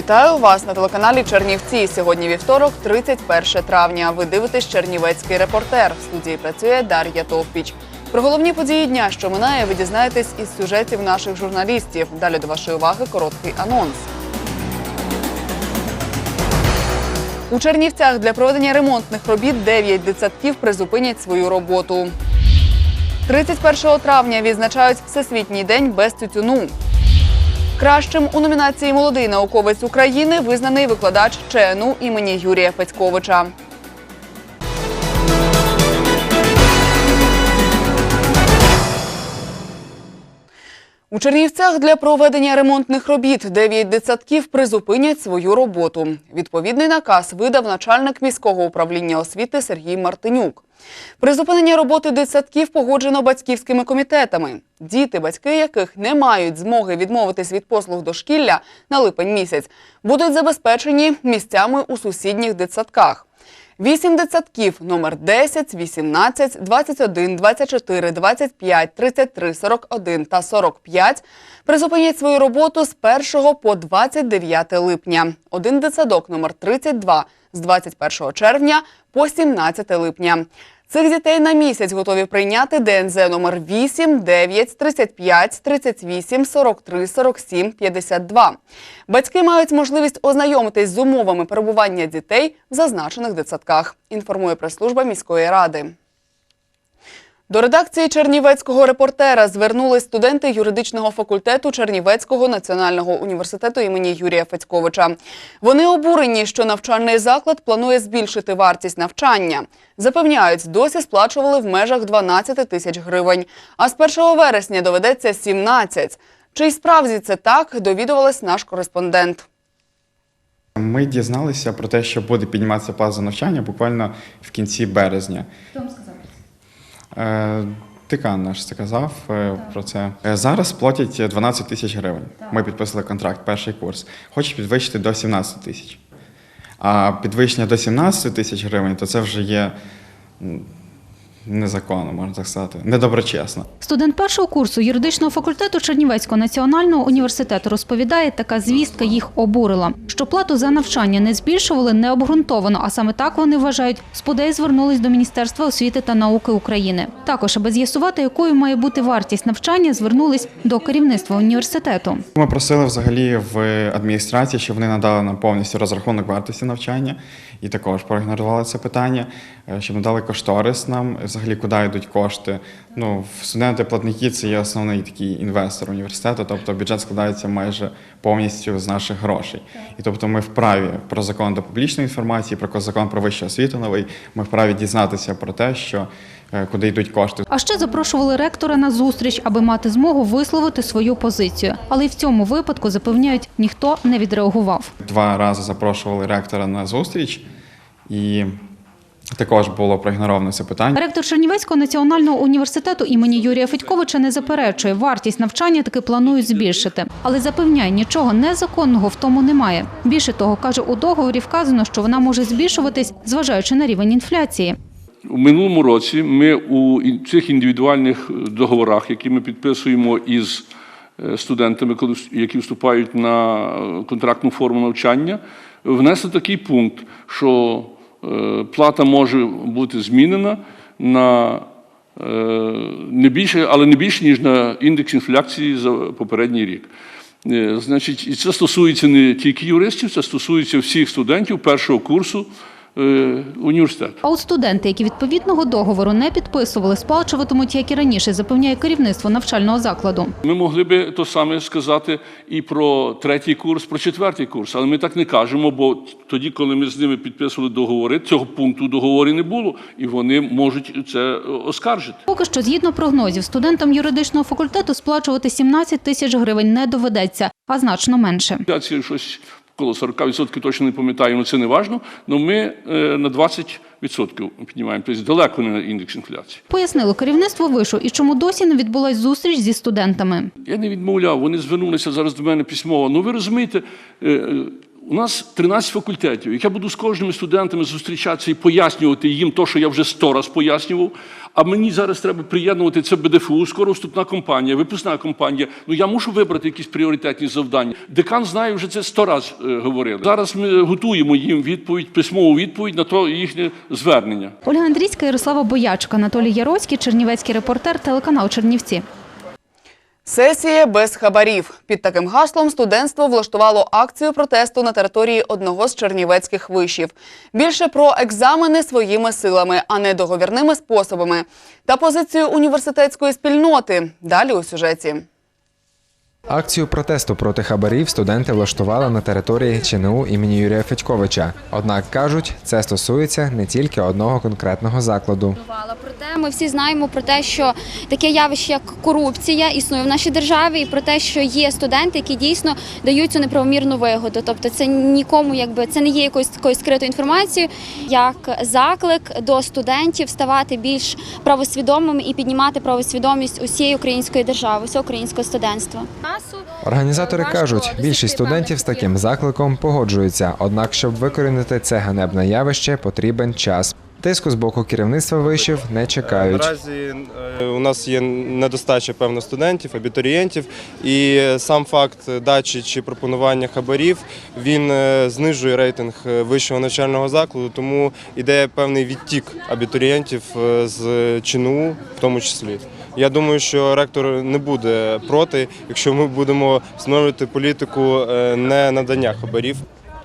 Вітаю вас на телеканалі Чернівці. Сьогодні вівторок, 31 травня. Ви дивитесь Чернівецький репортер. В студії працює Дар'я Товпіч. Про головні події дня, що минає, ви дізнаєтесь із сюжетів наших журналістів. Далі до вашої уваги короткий анонс. У Чернівцях для проведення ремонтних робіт 9 дитсадків призупинять свою роботу. 31 травня відзначають Всесвітній день без тютюну. Кращим у номінації Молодий науковець України визнаний викладач ЧНУ імені Юрія Петьковича. У Чернівцях для проведення ремонтних робіт 9 дитсадків призупинять свою роботу. Відповідний наказ видав начальник міського управління освіти Сергій Мартинюк. Призупинення роботи дитсадків погоджено батьківськими комітетами. Діти, батьки яких не мають змоги відмовитись від послуг дошкілля на липень місяць, будуть забезпечені місцями у сусідніх дитсадках. Вісім дитсадків номер 10, 18, 21, 24, 25, 33, 41 та 45 призупинять свою роботу з 1 по 29 липня. Один дитсадок номер 32 з 21 червня по 17 липня. Цих дітей на місяць готові прийняти ДНЗ номер 8, 9, 35, 38, 43, 47, 52. Батьки мають можливість ознайомитись з умовами перебування дітей в зазначених дитсадках, інформує прес-служба міської ради. До редакції Чернівецького репортера звернулись студенти юридичного факультету Чернівецького національного університету імені Юрія Федьковича. Вони обурені, що навчальний заклад планує збільшити вартість навчання. Запевняють, досі сплачували в межах 12 тисяч гривень, а з 1 вересня доведеться 17. Чи й справді це так, довідувалась наш кореспондент. Ми дізналися про те, що буде підніматися плата за навчання буквально в кінці березня. Хто вам сказав? Е, ж наш сказав е, про це. Е, Зараз платять 12 тисяч гривень. Ми підписали контракт, перший курс. Хочуть підвищити до 17 тисяч. А підвищення до 17 тисяч гривень, то це вже є незаконно, можна так сказати, недоброчесно. Студент першого курсу юридичного факультету Чернівецького національного університету розповідає, така звістка їх обурила. Що плату за навчання не збільшували необґрунтовано, а саме так вони вважають. Сподей звернулись до Міністерства освіти та науки України. Також, аби з'ясувати, якою має бути вартість навчання, звернулись до керівництва університету. Ми просили взагалі в адміністрації, щоб вони надали нам повністю розрахунок вартості навчання, і також проігнорували це питання, е, щоб надали кошторис нам, взагалі куди йдуть кошти. Ну, студенти-платники це є основний такий інвестор університету, тобто бюджет складається майже повністю з наших грошей. І тобто ми вправі про закон до публічної інформації, про закон про вищу освіту новий, ми вправі дізнатися про те, що е, куди йдуть кошти. А ще запрошували ректора на зустріч, аби мати змогу висловити свою позицію. Але й в цьому випадку запевняють, ніхто не відреагував. Два рази запрошували ректора на зустріч, і також було проігноровано це питання. Ректор Чернівецького національного університету імені Юрія Федьковича не заперечує, вартість навчання таки планують збільшити, але запевняє, нічого незаконного в тому немає. Більше того, каже, у договорі вказано, що вона може збільшуватись, зважаючи на рівень інфляції. У минулому році ми у цих індивідуальних договорах, які ми підписуємо із е, студентами, які вступають на е, контрактну форму навчання, внесли такий пункт, що плата може бути змінена на е, не більше, але не більше, ніж на індекс інфляції за попередній рік. Е, Значить, і це стосується не тільки юристів, це стосується всіх студентів першого курсу е, університету. А от студенти, які відповідного договору не підписували, сплачуватимуть, як і раніше, запевняє керівництво навчального закладу. Ми могли би то саме сказати і про третій курс, про четвертий курс, але ми так не кажемо, бо тоді, коли ми з ними підписували договори, цього пункту договорі не було, і вони можуть це оскаржити. Поки що, згідно прогнозів, студентам юридичного факультету сплачувати 17 тисяч гривень не доведеться. а значно менше. Щось коло 40% точно не пам'ятаю, але це не важно. Але ми е, на 20% піднімаємо. Тобто далеко не на індекс інфляції. Пояснило керівництво вишу і чому досі не відбулась зустріч зі студентами. Я не відмовляв, вони звернулися зараз до мене письмово. Ну ви розумієте, е, е, у нас 13 факультетів. Як я буду з кожними студентами зустрічатися і пояснювати їм те, що я вже сто раз пояснював. А мені зараз треба приєднувати це БДФУ, скоро вступна компанія, випускна компанія. Ну я мушу вибрати якісь пріоритетні завдання. Декан знає, вже це сто раз е, говорили. Зараз ми готуємо їм відповідь, письмову відповідь на то їхнє звернення. Ольга Андрійська, Ярослава Боячка, Анатолій Яроцький, Чернівецький репортер, телеканал Чернівці. Сесія без хабарів. Під таким гаслом студентство влаштувало акцію протесту на території одного з чернівецьких вишів. Більше про екзамени своїми силами, а не договірними способами. Та позицію університетської спільноти. Далі у сюжеті. Акцію протесту проти хабарів студенти влаштували на території ЧНУ імені Юрія Федьковича. Однак кажуть, це стосується не тільки одного конкретного закладу. Проте ми всі знаємо про те, що таке явище, як корупція, існує в нашій державі, і про те, що є студенти, які дійсно дають цю неправомірну вигоду. Тобто, це нікому, якби це не є якоюсь такою скритою інформацією, як заклик до студентів ставати більш правосвідомими і піднімати правосвідомість усієї української держави, усього українського студентства. Організатори кажуть, більшість студентів з таким закликом погоджуються. Однак, щоб викорінити це ганебне явище, потрібен час. Тиску з боку керівництва вишів не чекають. Наразі е, у нас є недостача певно студентів, абітурієнтів, і сам факт дачі чи пропонування хабарів він е, знижує рейтинг е, вищого навчального закладу, тому іде певний відтік абітурієнтів е, з ЧНУ, в тому числі. Я думаю, що ректор не буде проти, якщо ми будемо встановлювати політику е, не надання хабарів.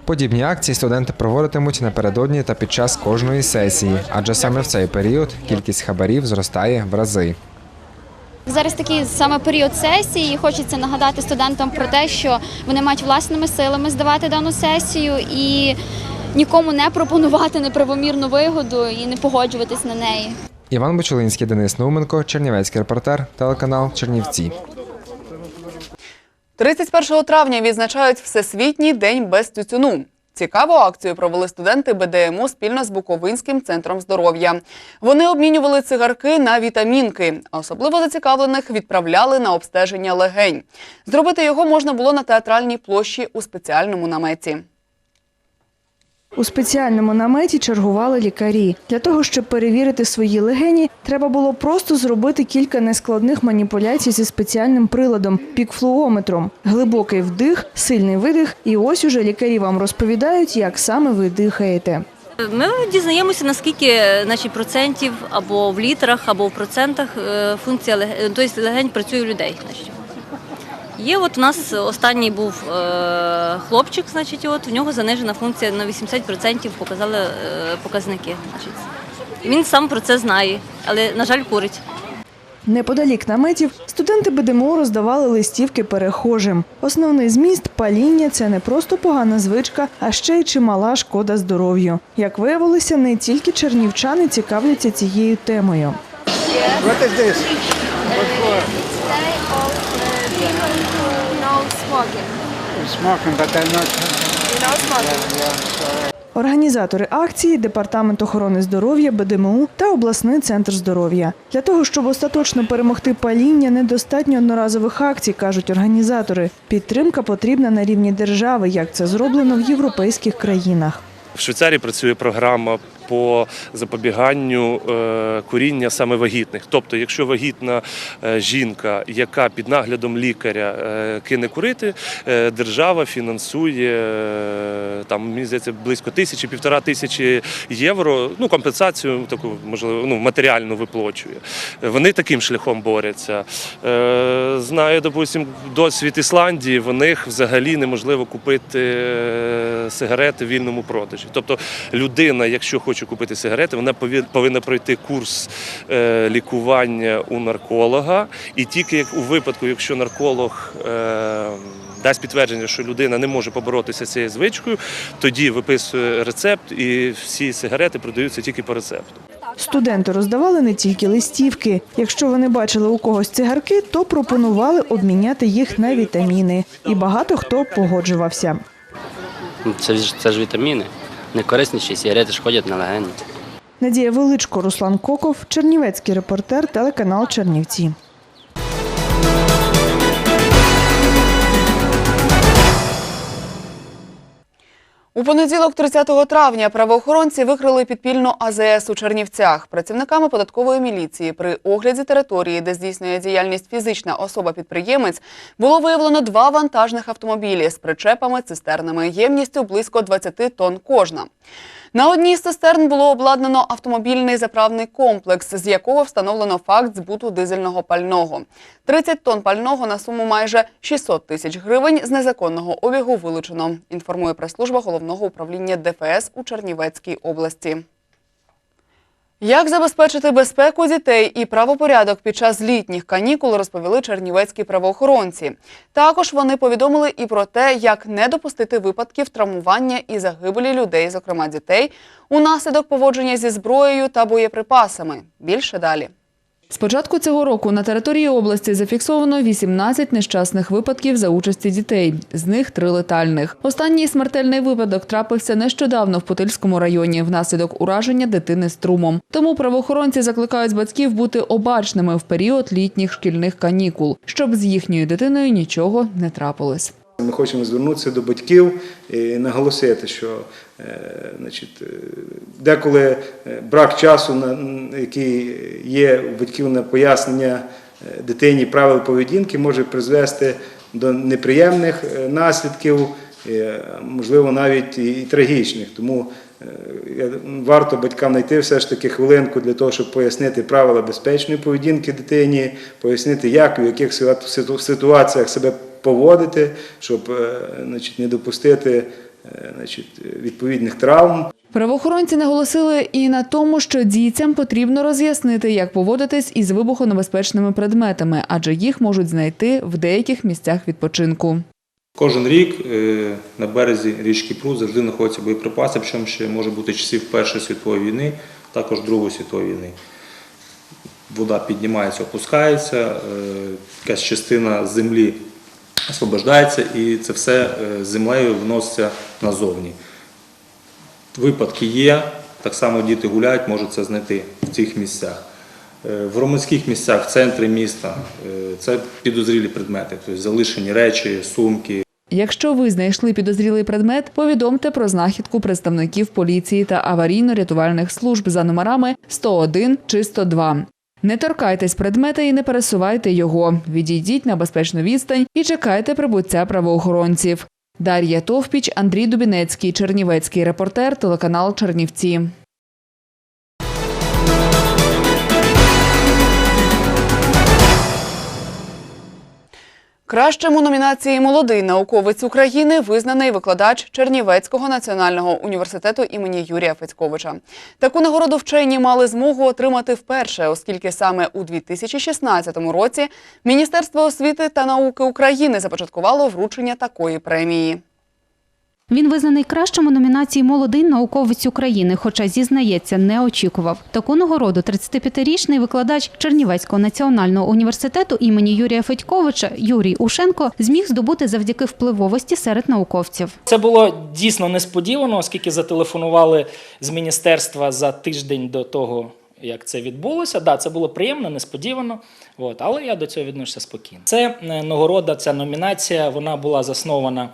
Подібні акції студенти проводитимуть напередодні та під час кожної сесії, адже саме в цей період кількість хабарів зростає в рази. Зараз такий саме період сесії. і Хочеться нагадати студентам про те, що вони мають власними силами здавати дану сесію і нікому не пропонувати неправомірну вигоду і не погоджуватись на неї. Іван Бочулинський, Денис Науменко, Чернівецький репортер, телеканал Чернівці. 31 травня відзначають Всесвітній день без тютюну. Цікаву акцію провели студенти БДМУ спільно з Буковинським центром здоров'я. Вони обмінювали цигарки на вітамінки, особливо зацікавлених відправляли на обстеження легень. Зробити його можна було на театральній площі у спеціальному наметі. У спеціальному наметі чергували лікарі. Для того, щоб перевірити свої легені, треба було просто зробити кілька нескладних маніпуляцій зі спеціальним приладом пікфлуометром. Глибокий вдих, сильний видих, і ось уже лікарі вам розповідають, як саме ви дихаєте. Ми дізнаємося, наскільки значить, процентів або в літрах, або в процентах е, функція лег- тобто легень працює у людей. Значить. Є от у нас останній був е, хлопчик, значить, от в нього занижена функція на 80% показали е, показники. Значить. Він сам про це знає, але, на жаль, курить. Неподалік наметів студенти БДМО роздавали листівки перехожим. Основний зміст паління це не просто погана звичка, а ще й чимала шкода здоров'ю. Як виявилося, не тільки чернівчани цікавляться цією темою. Організатори акції департамент охорони здоров'я БДМУ та обласний центр здоров'я. Для того щоб остаточно перемогти паління, недостатньо одноразових акцій, кажуть організатори. Підтримка потрібна на рівні держави, як це зроблено в європейських країнах. В Швейцарії працює програма по запобіганню е, куріння саме вагітних. Тобто, якщо вагітна е, жінка, яка під наглядом лікаря е, кине курити, держава фінансує там мені близько тисячі, півтора тисячі євро. Ну компенсацію таку можливо ну матеріальну виплачує. Вони таким шляхом борються. Знаю, допустим, досвід Ісландії. В них взагалі неможливо купити сигарети в вільному продажі. Тобто людина, якщо хоче купити сигарети, вона пові- повинна пройти курс е, лікування у нарколога. І тільки як у випадку, якщо нарколог е, дасть підтвердження, що людина не може поборотися з цією звичкою, тоді виписує рецепт, і всі сигарети продаються тільки по рецепту. Студенти роздавали не тільки листівки. Якщо вони бачили у когось цигарки, то пропонували обміняти їх на вітаміни. І багато хто погоджувався. Це ж це ж вітаміни. Не корисніші сигарети шкодять на легені. Надія Величко, Руслан Коков, Чернівецький репортер, телеканал Чернівці. У понеділок, 30 травня, правоохоронці викрили підпільну АЗС у Чернівцях. Працівниками податкової міліції при огляді території, де здійснює діяльність фізична особа-підприємець, було виявлено два вантажних автомобілі з причепами цистернами ємністю близько 20 тонн кожна. На одній з цистерн було обладнано автомобільний заправний комплекс, з якого встановлено факт збуту дизельного пального. 30 тонн пального на суму майже 600 тисяч гривень з незаконного обігу вилучено, інформує прес-служба головного управління ДФС у Чернівецькій області. Як забезпечити безпеку дітей і правопорядок під час літніх канікул, розповіли чернівецькі правоохоронці. Також вони повідомили і про те, як не допустити випадків травмування і загибелі людей, зокрема дітей, унаслідок поводження зі зброєю та боєприпасами. Більше далі. З початку цього року на території області зафіксовано 18 нещасних випадків за участі дітей, з них три летальних. Останній смертельний випадок трапився нещодавно в Путильському районі внаслідок ураження дитини струмом. Тому правоохоронці закликають батьків бути обачними в період літніх шкільних канікул, щоб з їхньою дитиною нічого не трапилось. Ми хочемо звернутися до батьків і наголосити, що значить, е, деколи е, брак часу, який є у батьків на пояснення е, дитині правил поведінки, може призвести до неприємних е, наслідків, е, можливо, навіть і трагічних. Тому е, варто батькам знайти все ж таки хвилинку для того, щоб пояснити правила безпечної поведінки дитині, пояснити, як в яких ситуа- ситуаціях себе поводити, щоб е, значить, не допустити е, значить, відповідних травм. Правоохоронці наголосили і на тому, що дітям потрібно роз'яснити, як поводитись із вибухонебезпечними предметами, адже їх можуть знайти в деяких місцях відпочинку. Кожен рік е, на березі річки Прут завжди знаходяться боєприпаси, причому ще може бути часів Першої світової війни, також Другої світової війни. Вода піднімається, опускається, е, якась частина землі освобождається і це все е, землею вноситься назовні. Випадки є, так само діти гуляють, можуть це знайти в цих місцях. Е, В громадських місцях, в центрі міста, е, це підозрілі предмети, тобто залишені речі, сумки, Якщо ви знайшли підозрілий предмет, повідомте про знахідку представників поліції та аварійно-рятувальних служб за номерами 101 чи 102. Не торкайтесь предмета і не пересувайте його. Відійдіть на безпечну відстань і чекайте прибуття правоохоронців. Дар'я Товпіч, Андрій Дубінецький, Чернівецький репортер, телеканал Чернівці. Кращим у номінації Молодий науковець України визнаний викладач Чернівецького національного університету імені Юрія Федьковича. Таку нагороду вчені мали змогу отримати вперше, оскільки саме у 2016 році Міністерство освіти та науки України започаткувало вручення такої премії. Він визнаний кращим у номінації Молодий науковець України, хоча зізнається, не очікував. Таку нагороду 35-річний викладач Чернівецького національного університету імені Юрія Федьковича Юрій Ушенко зміг здобути завдяки впливовості серед науковців. Це було дійсно несподівано, оскільки зателефонували з міністерства за тиждень до того, як це відбулося. Да, це було приємно, несподівано. От, але я до цього відношуся спокійно. Це е, нагорода, ця номінація, вона була заснована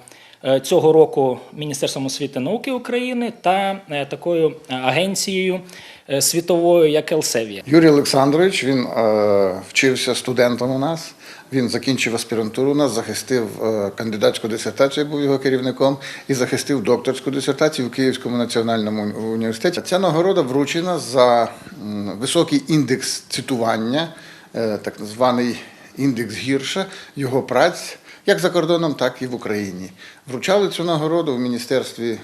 цього року Міністерством освіти і науки України та е, такою е, агенцією е, світовою, як Елсевія. Юрій Олександрович він е, вчився студентом у нас. Він закінчив аспірантуру у нас, захистив е, кандидатську дисертацію, був його керівником, і захистив докторську дисертацію в Київському національному університеті. Ця нагорода вручена за високий індекс цитування, е, так званий індекс гірша його праць, як за кордоном, так і в Україні. Вручали цю нагороду в Міністерстві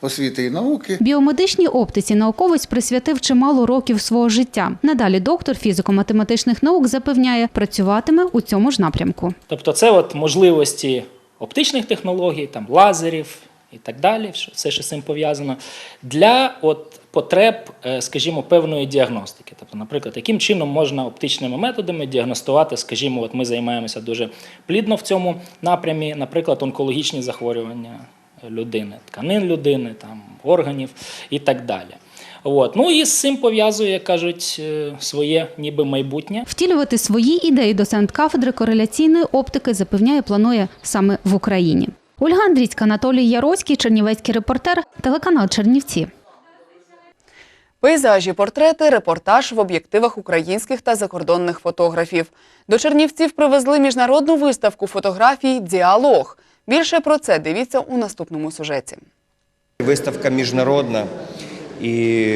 освіти і науки. Біомедичній оптиці науковець присвятив чимало років свого життя. Надалі доктор фізико-математичних наук запевняє, працюватиме у цьому ж напрямку. Тобто, це от можливості оптичних технологій, там лазерів, і так далі, все, що з цим пов'язано, для от, потреб, е, скажімо, певної діагностики. Тобто, наприклад, яким чином можна оптичними методами діагностувати, скажімо, от ми займаємося дуже плідно в цьому напрямі, наприклад, онкологічні захворювання людини, тканин людини, там, органів і так далі. От. Ну і з цим пов'язує, як кажуть, е, своє ніби майбутнє. Втілювати свої ідеї доцент кафедри кореляційної оптики запевняє, планує саме в Україні. Ольга Андрійська, Анатолій Яроцький, Чернівецький репортер, телеканал Чернівці. Пейзажі, портрети, репортаж в об'єктивах українських та закордонних фотографів. До Чернівців привезли міжнародну виставку фотографій Діалог. Більше про це дивіться у наступному сюжеті. Виставка міжнародна, і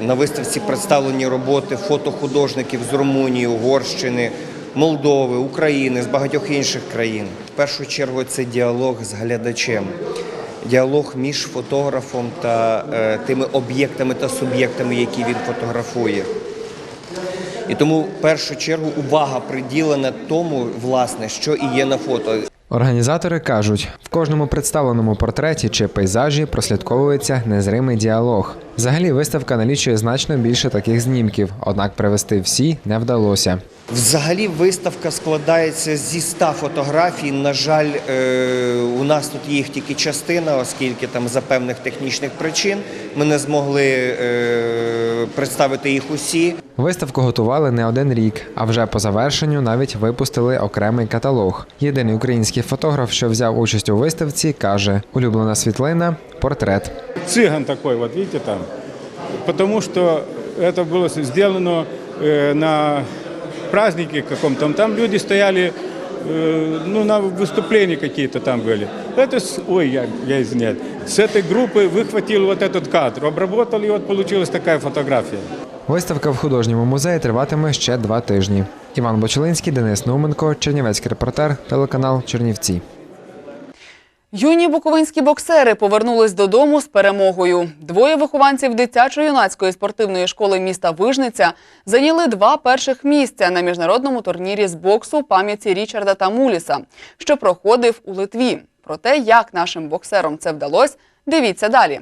на виставці представлені роботи фотохудожників з Румунії, Угорщини, Молдови, України, з багатьох інших країн. Першу чергу це діалог з глядачем, діалог між фотографом та е, тими об'єктами та суб'єктами, які він фотографує. І тому в першу чергу увага приділена тому, власне, що і є на фото. Організатори кажуть, в кожному представленому портреті чи пейзажі прослідковується незримий діалог. Взагалі, виставка налічує значно більше таких знімків, однак привезти всі не вдалося. Взагалі виставка складається зі 100 фотографій. На жаль, е, у нас тут їх тільки частина, оскільки там за певних технічних причин ми не змогли е, представити їх усі. Виставку готували не один рік, а вже по завершенню навіть випустили окремий каталог. Єдиний український фотограф, що взяв участь у виставці, каже: улюблена світлина портрет. цыган такой, вот видите там Потому что это было сделано э, на празднике каком-то. Там люди стояли, э, ну, на выступления какие-то там были. Это, с- ой, я, я извиняюсь. С этой группы выхватил вот этот кадр, обработал, и вот получилась такая фотография. Виставка в художньому музеї триватиме ще два тижні. Іван Бочелинський, Денис Науменко, Чернівецький репортер, телеканал Чернівці. Юні буковинські боксери повернулись додому з перемогою. Двоє вихованців дитячо-юнацької спортивної школи міста Вижниця зайняли два перших місця на міжнародному турнірі з боксу пам'яті Річарда та Муліса, що проходив у Литві. Про те, як нашим боксерам це вдалося, дивіться далі.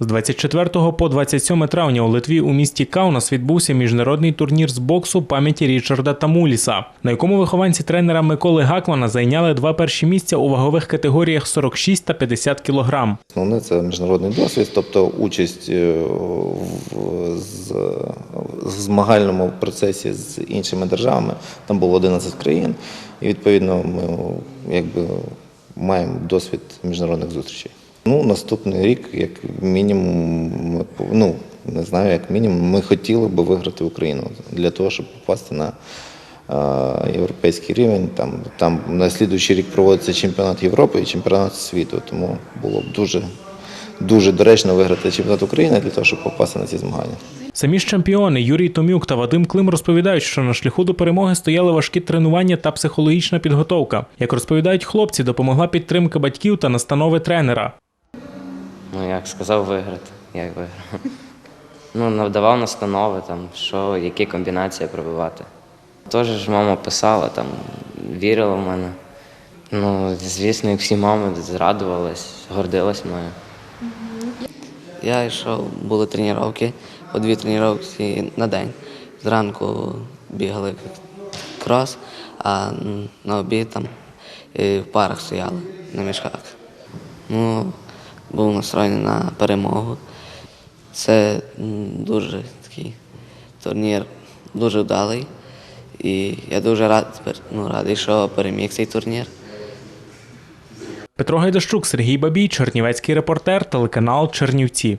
З 24 по 27 травня у Литві у місті Каунас відбувся міжнародний турнір з боксу пам'яті Річарда Тамуліса, на якому вихованці тренера Миколи Гакмана зайняли два перші місця у вагових категоріях 46 та 50 кілограм. Основне це міжнародний досвід, тобто участь е, в змагальному процесі з іншими державами. Там було 11 країн, і відповідно ми якби маємо досвід міжнародних зустрічей. Ну, наступний рік, як мінімум, ну, не знаю, як мінімум, ми хотіли би виграти Україну для того, щоб попасти на європейський рівень. Там, там на слідуючий рік проводиться чемпіонат Європи і чемпіонат світу, тому було б дуже, дуже доречно виграти чемпіонат України для того, щоб попасти на ці змагання. Самі ж чемпіони Юрій Томюк та Вадим Клим розповідають, що на шляху до перемоги стояли важкі тренування та психологічна підготовка. Як розповідають хлопці, допомогла підтримка батьків та настанови тренера. Ну, як сказав виграти, як виграв. Ну, надавав настанови, там, що, які комбінації пробивати. Теж ж мама писала, там, вірила в мене. Ну, звісно, як всі мами зрадувались, гордилась мною. Я йшов, були тренування, по дві тренування на день. Зранку бігали крос, а на обід там і в парах стояли на мішках. Ну, був настроєний на перемогу. Це дуже такий турнір, дуже вдалий. І я дуже рад, ну, радий, що переміг цей турнір. Петро Гайдащук, Сергій Бабій, Чернівецький репортер, телеканал Чернівці.